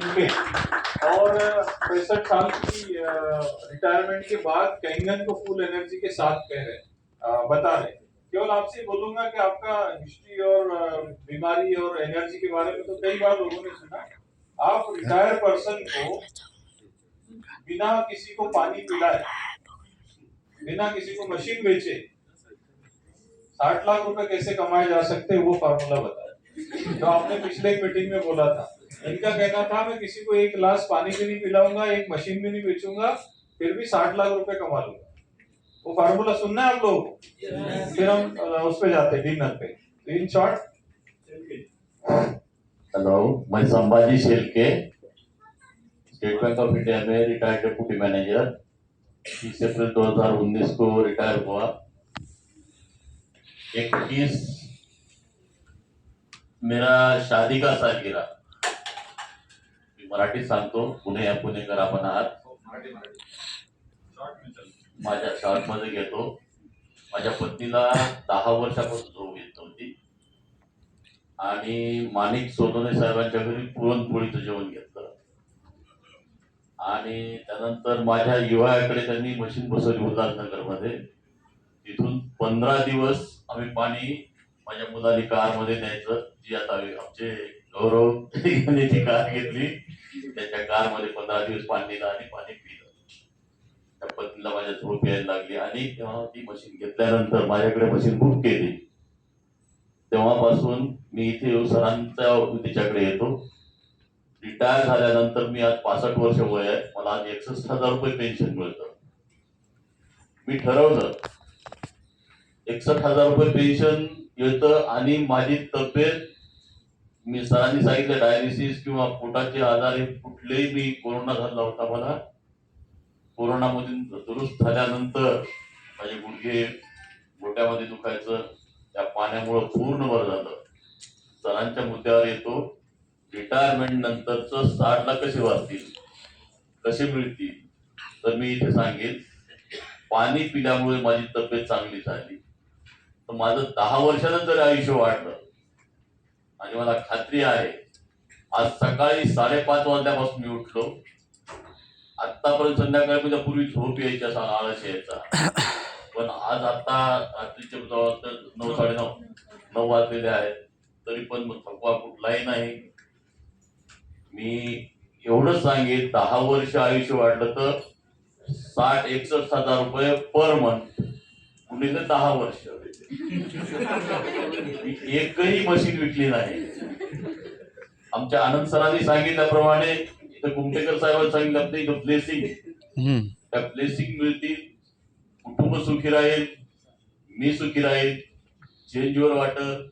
और पैंसठ साल की रिटायरमेंट के बाद कैंगन को फुल एनर्जी के साथ कह रहे बता रहे केवल आपसे बोलूँगा कि आपका हिस्ट्री और बीमारी और एनर्जी के बारे में तो कई बार लोगों ने सुना। आप रिटायर पर्सन को बिना किसी को पानी पिलाए, बिना किसी को मशीन बेचे, साठ लाख रुपए कैसे कमाए जा सकते वो फार्मूला बताया जो आपने पिछले एक मीटिंग में बोला था। इनका कहना था मैं किसी को एक गिलास पानी भी नहीं पिलाऊँगा एक मशीन भी नहीं बेचूँगा फिर भी साठ लाख रुपए कमा लूँगा। वो फार्मूला सुनना है आप लोगों? को फिर हम उस पे जाते डिनर पे। इन शॉर्ट हेलो मैं Sambhaji Shelke State Bank of India में रिटायर्ड डिप्टी मैनेजर तीस अप्रैल 2019 को रिटायर हुआ। इक्कीस मेरा शादी का सालगिरह मराठीत सांगतो पुणे या पुणेकर आपण आहात. माझ्या शॉर्टमध्ये घेतो. माझ्या पत्नीला दहा वर्षापासून झोप येत नव्हती. आणि माणिक सोनोने साहेबांच्या घरी पुरणपोळीचं जेवण घेतलं. आणि त्यानंतर माझ्या युवाकडे त्यांनी मशीन बसवली उल्हासनगरमध्ये. तिथून पंधरा दिवस आम्ही पाणी माझ्या मुलानी कारमध्ये न्यायचं जी आता आमचे गौरव यांनी ती कार घेतली त्याच्या कारमध्ये पंधरा दिवस पाणी दिलं आणि पाणी पिलं. त्या पत्नीला माझ्या झोप यायला लागली आणि तेव्हा ती मशीन घेतल्यानंतर माझ्याकडे मशीन बुक केली. तेव्हापासून मी इथे येऊन सरांच्या तिच्याकडे येतो. रिटायर झाल्यानंतर मी आज पासष्ट वर्ष वय आहे. मला आज एकसष्ट हजार रुपये पेन्शन मिळतं. मी ठरवलं एकसष्ट हजार रुपये पेन्शन येतं आणि माझी तब्येत मी सरांनी सांगितलं डायलिसिस किंवा पोटाचे आजार हे कुठलेही मी कोरोना झाला होता मला. कोरोनामधून दुरुस्त झाल्यानंतर माझे गुडघे गोट्यामध्ये दुखायचं त्या पाण्यामुळं पूर्ण बरं झालं. सरांच्या मुद्द्यावर येतो रिटायरमेंट नंतरच साठ लाख कसे वाचतील कसे मिळतील? तर मी इथे सांगेन पाणी पिल्यामुळे माझी तब्येत चांगली झाली. तर माझं दहा वर्षानं जर आयुष्य वाढलं. आणि मला खात्री आहे आज सकाळी साडेपाच वाजल्यापासून मी उठलो. आतापर्यंत संध्याकाळी म्हणजे पूर्वी झोप यायच्या असा आळस यायचा. पण आज आता रात्रीचे जवळ नऊ साडेनऊ नऊ वाजलेले आहेत. तरी पण मग थकवा कुठलाही नाही. मी एवढंच सांगेन दहा वर्ष आयुष्य वाढलं तर साठ एकसष्ट हजार रुपये पर मंथ कुणीने दहा वर्ष एकही मशीन विकली नाही. आमच्या आनंद सरांनी सांगितल्याप्रमाणे इथं कुमटेकर साहेबांनी सांगितलं आपलं इथं ब्लेसिंग हम्म. त्या ब्लेसिंग मिळतील. कुटुंब सुखी राहील. मी सुखी राहील. चेंजवर वाटत.